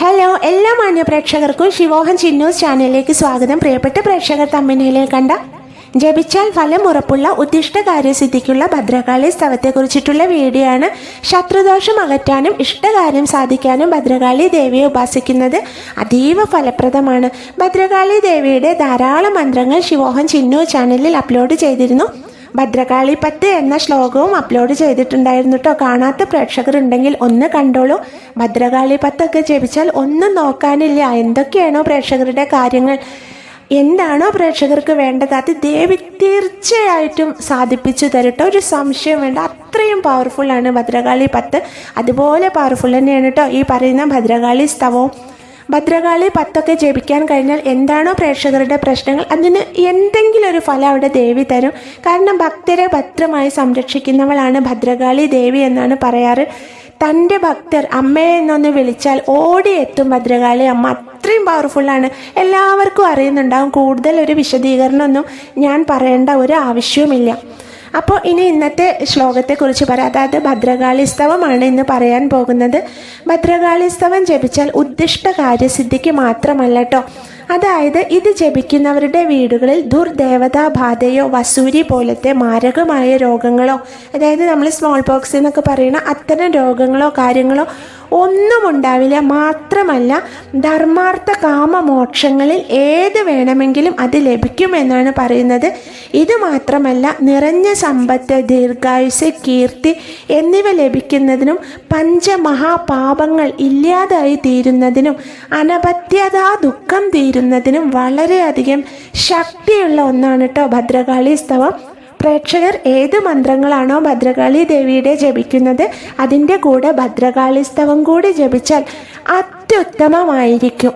Hello എല്ലാ മാന്യ പ്രേക്ഷകർക്കും ശിവോഹൻ ചിന്നൂസ് ചാനലിലേക്ക് സ്വാഗതം. പ്രിയപ്പെട്ട പ്രേക്ഷകർ തമ്മിനെ കണ്ട ജപിച്ചാൽ ഫലം ഉറപ്പുള്ള ഉദ്ദിഷ്ട കാര്യസിദ്ധിക്കുള്ള ഭദ്രകാളി സ്തവത്തെക്കുറിച്ചിട്ടുള്ള വീഡിയോ ആണ്. ശത്രുദോഷം അകറ്റാനും ഇഷ്ടകാര്യം സാധിക്കാനും ഭദ്രകാളി ദേവിയെ ഉപാസിക്കുന്നത് അതീവ ഫലപ്രദമാണ്. ഭദ്രകാളി ദേവിയുടെ ധാരാളം മന്ത്രങ്ങൾ ശിവോഹൻ ചിന്നു ചാനലിൽ അപ്ലോഡ് ചെയ്തിരുന്നു. ഭദ്രകാളി പത്ത് എന്ന ശ്ലോകവും അപ്ലോഡ് ചെയ്തിട്ടുണ്ടായിരുന്നു കേട്ടോ കാണാത്ത പ്രേക്ഷകരുണ്ടെങ്കിൽ ഒന്ന് കണ്ടോളൂ. ഭദ്രകാളി പത്തൊക്കെ ജപിച്ചാൽ ഒന്നും നോക്കാനില്ല. എന്തൊക്കെയാണോ പ്രേക്ഷകരുടെ കാര്യങ്ങൾ? എന്താണോ പ്രേക്ഷകർക്ക് വേണ്ടത്? അത് ദേവി തീർച്ചയായിട്ടും സാധിപ്പിച്ചു തരട്ടോ ഒരു സംശയം വേണ്ട. അത്രയും പവർഫുള്ളാണ് ഭദ്രകാളി പത്ത്. അതുപോലെ പവർഫുൾ തന്നെയാണ് കേട്ടോ ഈ പറയുന്ന ഭദ്രകാളി സ്തവവും ഭദ്രകാളി പത്തൊക്കെ ജപിക്കാൻ കഴിഞ്ഞാൽ എന്താണോ പ്രേക്ഷകരുടെ പ്രശ്നങ്ങൾ അതിന് എന്തെങ്കിലും ഒരു ഫലം അവിടെ ദേവി തരും. കാരണം ഭക്തരെ ഭദ്രമായി സംരക്ഷിക്കുന്നവളാണ് ഭദ്രകാളി ദേവി എന്നാണ് പറയാറ്. തന്റെ ഭക്തർ അമ്മയെ എന്നൊന്ന് വിളിച്ചാൽ ഓടിയെത്തും ഭദ്രകാളി അമ്മ. അത്രയും പവർഫുള്ളാണ് എല്ലാവർക്കും അറിയുന്നുണ്ടാവും. കൂടുതൽ ഒരു വിശദീകരണമൊന്നും ഞാൻ പറയേണ്ട ഒരു ആവശ്യവുമില്ല. അപ്പോൾ ഇനി ഇന്നത്തെ ശ്ലോകത്തെക്കുറിച്ച് പറയാം. അതായത് ഭദ്രകാളിസ്തവമാണ് ഇന്ന് പറയാൻ പോകുന്നത്. ഭദ്രകാളിസ്തവം ജപിച്ചാൽ ഉദ്ദിഷ്ട കാര്യസിദ്ധിക്ക് മാത്രമല്ല കേട്ടോ അതായത് ഇത് ജപിക്കുന്നവരുടെ വീടുകളിൽ ദുർദേവതാബാധയോ വസൂരി പോലത്തെ മാരകമായ രോഗങ്ങളോ അതായത് നമ്മൾ സ്മോൾ പോക്സ് എന്നൊക്കെ പറയുന്ന അത്തരം രോഗങ്ങളോ കാര്യങ്ങളോ ഒന്നും ഉണ്ടാവില്ല മാത്രമല്ല ധർമാർത്ഥ കാമമോക്ഷങ്ങളിൽ ഏത് വേണമെങ്കിലും അത് ലഭിക്കുമെന്നാണ് പറയുന്നത്. ഇത് മാത്രമല്ല നിറഞ്ഞ സമ്പത്ത് ദീർഘായുസ് കീർത്തി എന്നിവ ലഭിക്കുന്നതിനും പഞ്ചമഹാപാപങ്ങൾ ഇല്ലാതായി തീരുന്നതിനും അനപത്യതാ ദുഃഖം തീരുന്നതിനും വളരെയധികം ശക്തിയുള്ള ഒന്നാണ് കേട്ടോ ഭദ്രകാളി സ്തവം. പ്രേക്ഷകർ ഏത് മന്ത്രങ്ങളാണോ ഭദ്രകാളി ദേവിയുടെ ജപിക്കുന്നത് അതിന്റെ കൂടെ ഭദ്രകാളി സ്തവം കൂടി ജപിച്ചാൽ അത്യുത്തമമായിരിക്കും.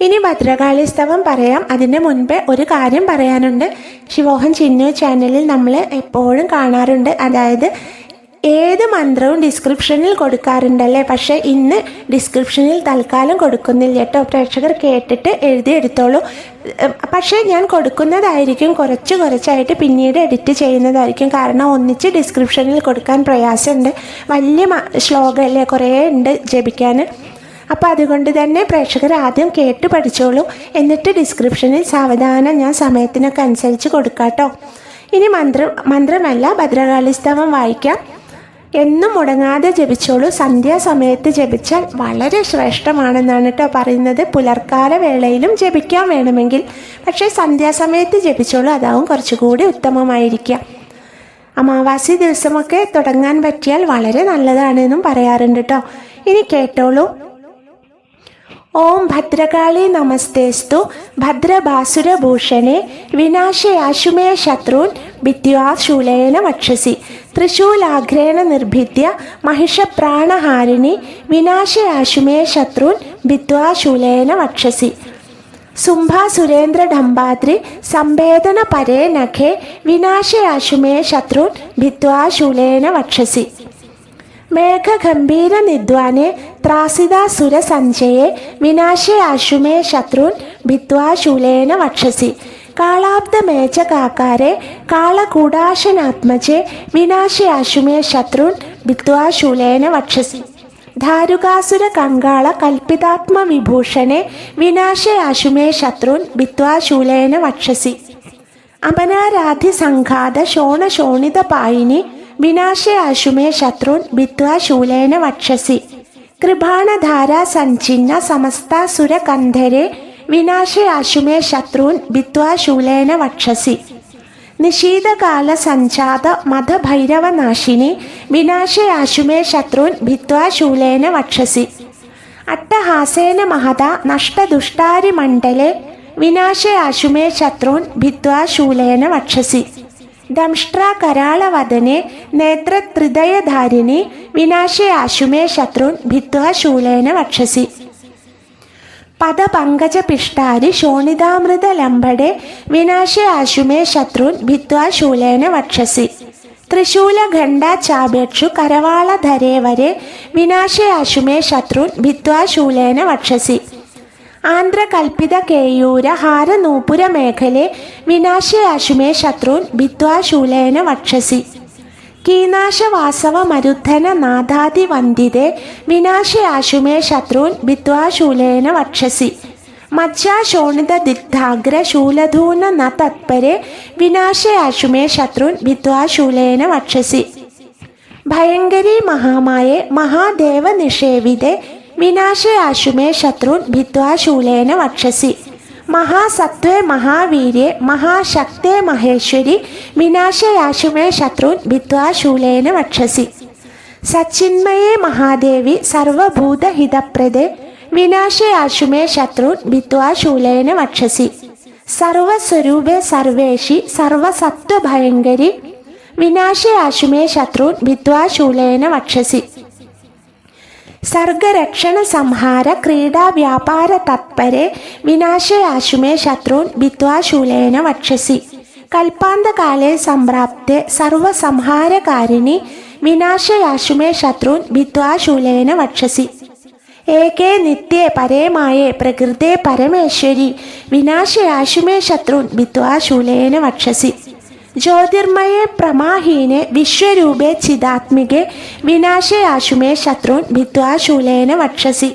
ഇനി ഭദ്രകാളി സ്തവം പറയാം. അതിന് മുൻപേ ഒരു കാര്യം പറയാനുണ്ട്. ശിവോഹൻ ചിന്നു ചാനലിൽ നമ്മൾ എപ്പോഴും കാണാറുണ്ട്. അതായത് ഏത് മന്ത്രവും ഡിസ്ക്രിപ്ഷനിൽ കൊടുക്കാറുണ്ടല്ലേ? പക്ഷേ ഇന്ന് ഡിസ്ക്രിപ്ഷനിൽ തൽക്കാലം കൊടുക്കുന്നില്ല കേട്ടോ. പ്രേക്ഷകർ കേട്ടിട്ട് എഴുതിയെടുത്തോളൂ പക്ഷേ ഞാൻ കൊടുക്കുന്നതായിരിക്കും കുറച്ച് കുറച്ചായിട്ട് പിന്നീട് എഡിറ്റ് ചെയ്യുന്നതായിരിക്കും. കാരണം ഒന്നിച്ച് ഡിസ്ക്രിപ്ഷനിൽ കൊടുക്കാൻ പ്രയാസമുണ്ട്. വലിയ ശ്ലോകമല്ലേ? കുറേ ഉണ്ട് ജപിക്കാൻ. അപ്പോൾ അതുകൊണ്ട് തന്നെ പ്രേക്ഷകർ ആദ്യം കേട്ട് പഠിച്ചോളൂ. എന്നിട്ട് ഡിസ്ക്രിപ്ഷനിൽ സാവധാനം ഞാൻ സമയത്തിനൊക്കെ അനുസരിച്ച് കൊടുക്കാം കേട്ടോ. ഇനി മന്ത്രം മന്ത്രമല്ല ഭദ്രകാളിസ്തവം വായിക്കാം. എന്നും മുടങ്ങാതെ ജപിച്ചോളൂ. സന്ധ്യാസമയത്ത് ജപിച്ചാൽ വളരെ ശ്രേഷ്ഠമാണെന്നാണ് കേട്ടോ പറയുന്നത്. പുലർക്കാല വേളയിലും ജപിക്കാൻ വേണമെങ്കിൽ. പക്ഷേ സന്ധ്യാസമയത്ത് ജപിച്ചോളൂ. അതാവും കുറച്ചുകൂടി ഉത്തമമായിരിക്കുക അമാവാസി ദിവസമൊക്കെ തുടങ്ങാൻ പറ്റിയാൽ വളരെ നല്ലതാണെന്നും പറയാറുണ്ട് കേട്ടോ. ഇനി കേട്ടോളൂ. ഓം ഭദ്രകാളി നമസ്തേസ്തു. ഭദ്രഭാസുരഭൂഷണേ വിനാശയാശുമേ ശത്രുൻ. വിദ്യാശൂലേന വക്ഷസി തൃശൂലാഘ്രേണ നിർഭിദ്യ മഹിഷപ്രാണഹാരിണി വിനാശയാശുമേ ശത്രുൻ ഭിത്വാശൂലേന വക്ഷസി. സുംഭാസുരേന്ദ്ര ഡംബാദ്രി സംവേദന പരേ നഖേ വിനാശയാശുമേ ശത്രുൻ ഭിത്വാശൂലേന വക്ഷസി. മേഘഗംഭീര നിദ്വാനെ ത്രാസിതാ സുരസഞ്ചയെ വിനാശയാശുമേ ശത്രുൻ ഭിത്വാശൂലേന വക്ഷസി. കാളാബ്ദമേചകാകാരെ കാളകൂടാശനാത്മജെ വിനാശയാശുമേ ശത്രുൻ വിദ്വാശൂലേന വക്ഷസി. ധാരുകാസുര കങ്കാള കൽപ്പിതാത്മവിഭൂഷണെ വിനാശയാശുമേ ശത്രുൻ വിദ്വാശൂലേന വക്ഷസി. അപനാരാധി സംഘാത ശോണശോണിത പായിനി വിനാശയാശുമേ ശത്രുൻ വിദ്വാശൂലേന വക്ഷസി. കൃപാണധാരാ സഞ്ചിന്ന സമസ്താസുര കന്ധരെ വിനാശയാശുമേ ശത്രുൻ ഭിത്വാശൂലേന വക്ഷസി. നിശീതകാല സഞ്ജാത മതഭൈരവനാശിനി വിനാശയാശുമേ ശത്രുൻ ഭിത്വാശൂലേന വക്ഷസി. അട്ടഹാസേന മഹത നഷ്ടദുഷ്ടാരി നഷ്ടദുഷ്ടാരിമണ്ഡലെ വിനാശയാശുമേ ശത്രുൻ ഭിത്വാശൂലേന വക്ഷസി. ദംഷ്ട്രാകരാളവദനെ നേത്രത്രിദയധാരിണി വിനാശയാശുമേ ശത്രുൻ ഭിത്വാശൂലേന വക്ഷസി. പദപങ്കജപിഷ്ടാരി ശോണിതാമൃത ലംബടെ വിനാശയാശുമേ ശത്രുൻ ഭിത്വാ ശൂലേന വക്ഷസി. ത്രിശൂലഖണ്ഡാചാഭ്യക്ഷു കരവാളധരേ വരെ വിനാശയാശുമേ ശത്രുൻ ഭിത്വാ ശൂലേന വക്ഷസി. ആന്ധ്രകൽപ്പിത കേയൂര ഹാരനൂപുര മേഖലെ വിനാശയാശുമേ ശത്രുൻ ഭിത്വാ ശൂലേന വക്ഷസി. കീനാശവാസവ മരുദ്ധന നാഥാതി വന്ദിതേ വിനാശയാശുമേ ശത്രുൻ വിദ്വാശൂലേന വക്ഷസി. മജ്ജാശോണിത ദിഗ്ധാഗ്ര ശൂലധൂന ന തത്പരെ വിനാശയാശുമേ ശത്രുൻ വിദ്വാശൂലേന വക്ഷസി. ഭയങ്കരി മഹാമായെ മഹാദേവ നിഷേവിതെ വിനാശയാശുമേ ശത്രുൻ ഭിത്വാശൂലേന വക്ഷസി. මහා සත්වය මහා වීරිය මහා ශක්තිය මහේශ්වරි විනාශයාශුමය ශත්‍රුන් බිත්වා ශූලේන වක්ෂසි. සච්චින්මයේ මහාදේවි සර්ව භූත හිදප්‍රදේ විනාශයාශුමය ශත්‍රුන් බිත්වා ශූලේන වක්ෂසි. සර්ව ස්වරූපේ සර්වේෂි සර්ව සත්ව භයංගරි විනාශයාශුමය ශත්‍රුන් බිත්වා ශූලේන වක්ෂසි. සර්ගරක්ෂණ සංහාර ක්‍රීඩා ව්‍යාපාර තත්පරේ විනාශය ආශුමේ ශත්‍රූන් බිත්වා ශූලේන වක්ෂසි. කල්පාන්ත කාලයේ සම්ප්‍රාප්තේ ਸਰව සංහාරකාරිණි විනාශය ආශුමේ ශත්‍රූන් බිත්වා ශූලේන වක්ෂසි. ඒකේ නිත්‍යයේ පරේමායේ ප්‍රകൃතේ පරමේශ්වරී විනාශය ආශුමේ ශත්‍රූන් බිත්වා ශූලේන වක්ෂසි. ജ്യോതിർമയെ പ്രമാഹീനെ വിശ്വരൂപേ ചിതാത്മികെ വിനാശയാശുമേ ശത്രുൻ ഭിത്വാശൂലേന വക്ഷസി.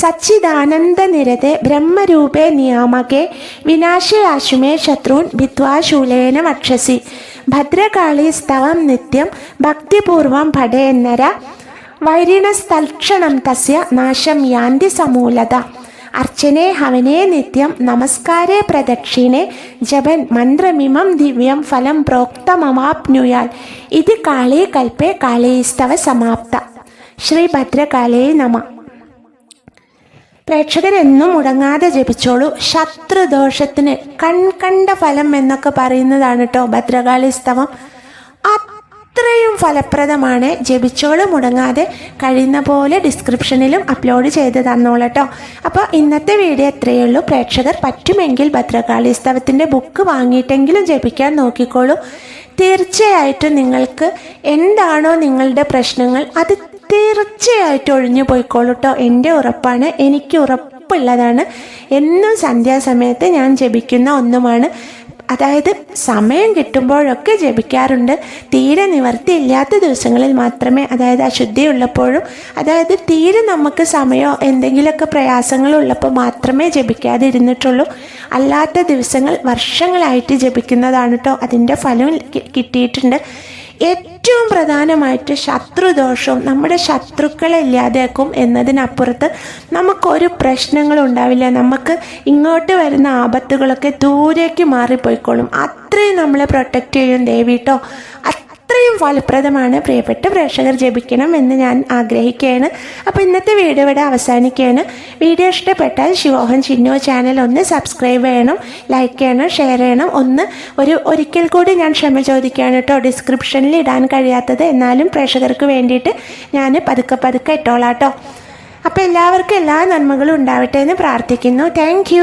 സച്ചിദാനന്ദനിരതെ ബ്രഹ്മരൂപേ നിയാമകെ വിനാശയാശുമേ ശത്രുൻ ഭിത്വാശൂലേന വക്ഷസി. ഭദ്രകാളി സ്തവം നിത്യം ഭക്തിപൂർവം പഠേന്നര വൈരിണസ്തൽക്ഷണം തസ്യ നാശം യാന്തി സമൂലത. അർച്ചനെ ഹവനെ നിത്യം നമസ്കാരേ പ്രദക്ഷിണെ ജപൻ മന്ത്രമിമം ദിവ്യം ഫലം പ്രോക്തമമാപ്നുയാൽ. ഇത് കാളേ കൽപ്പേ കാളീസ്തവ സമാപ്ത. ശ്രീ ഭദ്രകാളേ നമ. പ്രേക്ഷകരെന്നും മുടങ്ങാതെ ജപിച്ചോളൂ. ശത്രുദോഷത്തിന് കൺകണ്ട ഫലം എന്നൊക്കെ പറയുന്നതാണ് കേട്ടോ ഭദ്രകാളി സ്തവം. അത്രയും ഫലപ്രദമാണ് ജപിച്ചോളും മുടങ്ങാതെ കഴിയുന്ന പോലെ ഡിസ്ക്രിപ്ഷനിലും അപ്ലോഡ് ചെയ്ത് തന്നോളട്ടോ. അപ്പോൾ ഇന്നത്തെ വീഡിയോ എത്രയേ ഉള്ളൂ. പ്രേക്ഷകർ പറ്റുമെങ്കിൽ ഭദ്രകാളി സ്തവത്തിന്റെ ബുക്ക് വാങ്ങിയിട്ടെങ്കിലും ജപിക്കാൻ നോക്കിക്കോളൂ. തീർച്ചയായിട്ടും നിങ്ങൾക്ക് എന്താണോ നിങ്ങളുടെ പ്രശ്നങ്ങൾ അത് തീർച്ചയായിട്ടും ഒഴിഞ്ഞു പോയിക്കോളൂ കേട്ടോ എന്റെ ഉറപ്പാണ് എനിക്ക് ഉറപ്പുള്ളതാണ്. എന്നും സന്ധ്യാസമയത്ത് ഞാൻ ജപിക്കുന്ന ഒന്നുമാണ്. അതായത് സമയം കിട്ടുമ്പോഴൊക്കെ ജപിക്കാറുണ്ട്. തീരെ നിവർത്തിയില്ലാത്ത ദിവസങ്ങളിൽ മാത്രമേ അതായത് അശുദ്ധി ഉള്ളപ്പോഴും അതായത് തീരെ നമുക്ക് സമയമോ എന്തെങ്കിലുമൊക്കെ പ്രയാസങ്ങളുള്ളപ്പോൾ മാത്രമേ ജപിക്കാതിരുന്നിട്ടുള്ളൂ. അല്ലാത്ത ദിവസങ്ങൾ വർഷങ്ങളായിട്ട് ജപിക്കുന്നതാണ് കേട്ടോ അതിന്റെ ഫലം കിട്ടിയിട്ടുണ്ട്. ഏറ്റവും പ്രധാനമായിട്ട് ശത്രുദോഷവും നമ്മുടെ ശത്രുക്കളെ ഇല്ലാതാക്കും എന്നതിനപ്പുറത്ത് നമുക്കൊരു പ്രശ്നങ്ങളും ഉണ്ടാവില്ല നമുക്ക് ഇങ്ങോട്ട് വരുന്ന ആപത്തുകളൊക്കെ ദൂരേക്ക് മാറിപ്പോയിക്കോളും അത്രയും നമ്മളെ പ്രൊട്ടക്റ്റ് ചെയ്യും ദേവിട്ടോ അത്രയും ഫലപ്രദമാണ് പ്രിയപ്പെട്ട പ്രേക്ഷകർ ജപിക്കണം എന്ന് ഞാൻ ആഗ്രഹിക്കുകയാണ്. അപ്പോൾ ഇന്നത്തെ വീഡിയോ ഇവിടെ അവസാനിക്കുകയാണ്. വീഡിയോ ഇഷ്ടപ്പെട്ടാൽ ശിവോഹൻ ചിന്നു ചാനൽ ഒന്ന് സബ്സ്ക്രൈബ് ചെയ്യണം ലൈക്ക് ചെയ്യണം ഷെയർ ചെയ്യണം. ഒന്ന് ഒരു ഒരിക്കൽ കൂടി ഞാൻ ക്ഷമ ചോദിക്കുകയാണ് കേട്ടോ. ഡിസ്ക്രിപ്ഷനിൽ ഇടാൻ കഴിയാത്തത് എന്നാലും പ്രേക്ഷകർക്ക് വേണ്ടിയിട്ട് ഞാൻ പതുക്കെ പതുക്കെ ഇട്ടോളാം കേട്ടോ. അപ്പോൾ എല്ലാവർക്കും എല്ലാ നന്മകളും ഉണ്ടാവട്ടെ എന്ന് പ്രാർത്ഥിക്കുന്നു. താങ്ക്